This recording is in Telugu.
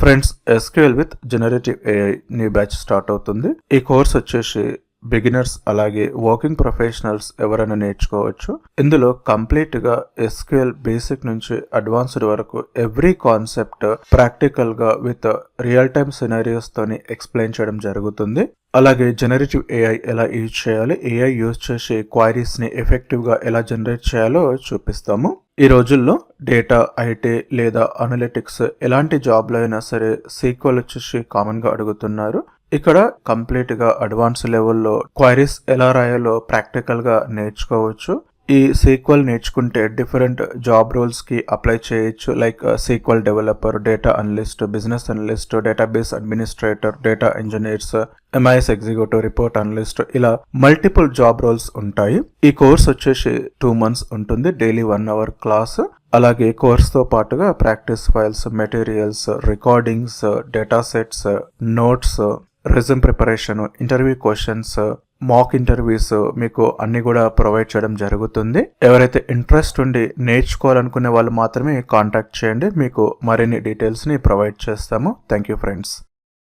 Friends SQL with generative AI new batch start అవుతుంది. ఈ కోర్స్ వచ్చేసి బిగినర్స్ అలాగే వర్కింగ్ ప్రొఫెషనల్స్ ఎవరైనా నేర్చుకోవచ్చు. ఇందులో కంప్లీట్గా ఎస్క్యూఎల్ బేసిక్ నుంచి అడ్వాన్స్డ్ వరకు ఎవ్రీ కాన్సెప్ట్ ప్రాక్టికల్గా విత్ రియల్ టైమ్ సినారియోస్ తోని ఎక్స్ప్లెయిన్ చేయడం జరుగుతుంది. అలాగే జనరేటివ్ ఏఐ ఎలా యూజ్ చేయాలి ఏఐ యూజ్ చేసి క్వైరీస్ని ఎఫెక్టివ్గా ఎలా జనరేట్ చేయాలో చూపిస్తాము. ఈ రోజుల్లో డేటా ఐటీ లేదా అనలిటిక్స్ ఎలాంటి జాబ్లో అయినా సరే సీక్వల్ వచ్చేసి కామన్గా అడుగుతున్నారు. ఇక్కడ కంప్లీట్గా అడ్వాన్స్ లెవెల్లో క్వైరీస్ ఎలా రాయాలో ప్రాక్టికల్గా నేర్చుకోవచ్చు. ఈ సీక్వల్ నేర్చుకుంటే డిఫరెంట్ జాబ్ రోల్స్కి అప్లై చేయొచ్చు. Like SQL developer data analyst business analyst database administrator data engineers MIS executive report analyst ఇలా మల్టిపుల్ జాబ్ రోల్స్ ఉంటాయి. ఈ కోర్స్ వచ్చేసి టూ మంత్స్ ఉంటుంది. డైలీ వన్ అవర్ క్లాస్ అలాగే కోర్స్తో పాటుగా practice files materials recordings data sets notes resume preparation interview questions mock interviews మీకు అన్ని కూడా ప్రొవైడ్ చేయడం జరుగుతుంది. ఎవరైతే ఇంట్రెస్ట్ ఉండి నేర్చుకోవాలనుకునే వాళ్ళు మాత్రమే కాంటాక్ట్ చేయండి. మీకు మరిన్ని డీటెయిల్స్ని ప్రొవైడ్ చేస్తాము. Thank you friends